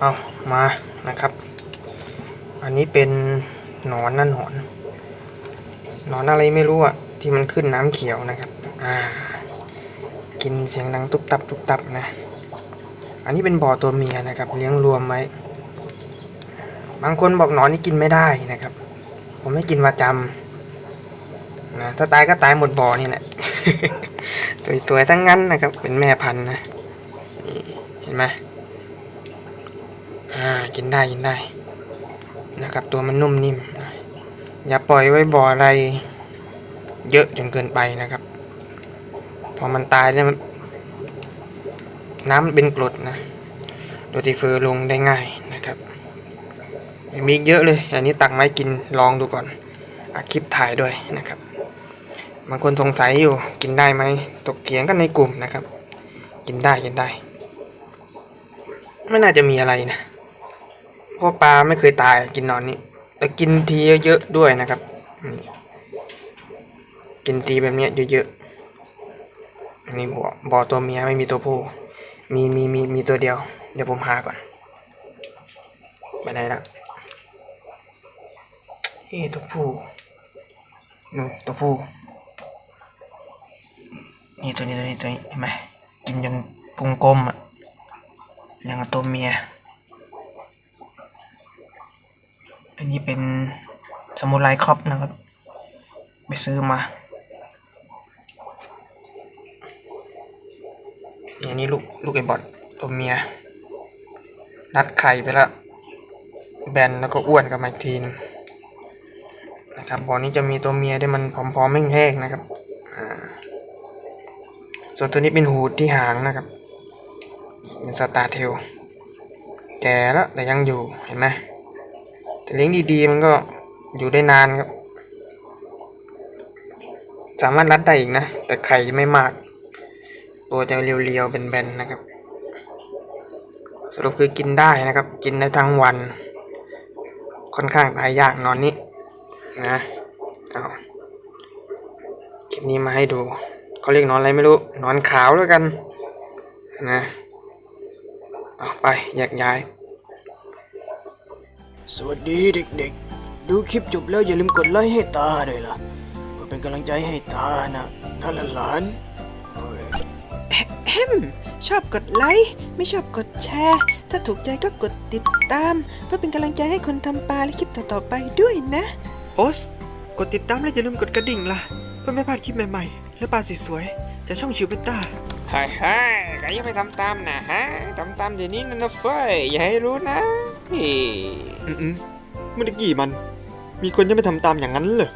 เอามานะครับ อันนี้เป็นหนอนนั่นหนอนหนอนอะไรไม่รู้อะที่มันขึ้นน้ำเขียวนะครับ อ่า กินเสียงดังตุบตับตุบตับนะ อันนี้เป็นบ่อตัวเมียนะครับ เลี้ยงรวมไว้บางคนบอกหนอนนี่กินไม่ได้นะครับ ผมไม่กินประจำนะถ้าตายก็ตายหมดบ่อนี่แหละตัวตัวๆทั้งนั้นนะครับ เป็นแม่พันธุ์นะเห็นไหม กินได้กินได้ นะครับตัวมันนุ่มนิ่ม อย่าปล่อยไว้บ่ออะไรเยอะจนเกินไปนะครับ พอมันตายเนี่ยมันน้ำเป็นกรดนะโดยที่เฟอร์ลงได้ง่ายนะครับมีเยอะเลย อันนี้ตักไม้กินลองดูก่อนอัดคลิปถ่ายด้วยนะครับ บางคนสงสัยอยู่กินได้ไหมตกเถียงกันในกลุ่มนะครับ กินได้กินได้ ไม่น่าจะมีอะไรนะ พราะปลาไม่เคยตายกินนอนนี้แต่กินทีเยอะๆด้วยนะครับนี่กินทีแบบเนี้ยเยอะๆอันนี้บ่อบ่อตัวเมียไม่มีตัวผู้มีมีมีมีตัวเดียว เดี๋ยวผมหาก่อนไปไหนละเอ๊ะตัวผู้นู่ตัวผู้นี่ตัวนี้ตัวนี้ตัวนี้เห็นไหมกินจนพุงกลมอะยังตัวเมีย อันนี้เป็นสมุไรครอปนะครับ ไปซื้อมาอันนี้ลูกลูกไอ้บอดตัวเมียรัดไข่ไปแล้วแบนแล้วก็อ้วนกับมาอีกทีนึงนะครับบ่อนี้จะมีตัวเมียที่มันผอมๆแห้งๆนะครับส่วนตัวนี้เป็นหูดที่หางนะครับเป็นสตาร์เทลแก่แล้วแต่ยังอยู่เห็นไหม แต่เลี้ยงดีๆมันก็อยู่ได้นานครับ สามารถรัดได้อีกนะ แต่ไข่ไม่มาก ตัวจะเรียวๆเป็นแบนๆนะครับ สรุปคือกินได้นะครับ กินได้ทั้งวัน ค่อนข้างตายยากนอนนี้นะเอาคลิปนี้มาให้ดูเขาเรียกนอนอะไรไม่รู้นอนขาวแล้วกันนะเอาไปแยกย้าย สวัสดีเด็กๆ ดูคลิปจบแล้วอย่าลืมกดไลค์ให้ตาด้วยล่ะ เพื่อเป็นกำลังใจให้ตานะนั่นละหลานโอ้ยแฮมชอบกดไลค์ ไม่ชอบกดแชร์ ถ้าถูกใจก็กดติดตาม เพื่อเป็นกำลังใจให้คนทำปลาและคลิปต่อๆไปด้วยนะ โอส กดติดตามและอย่าลืมกดกระดิ่งล่ะ เพื่อไม่พลาดคลิปใหม่ๆ และปลาสวยๆจากช่องชิวเปต้าเฮ้ยเฮ้ยก็ยังไม่ทำตามนะฮะทำตามเดี๋ยวนี้นะนะเฟ้ยอย่าให้รู้นะ เฮ้ยอืมๆเมื่อกี้มัน มีคนยังไม่ทำตามอย่างนั้นเลย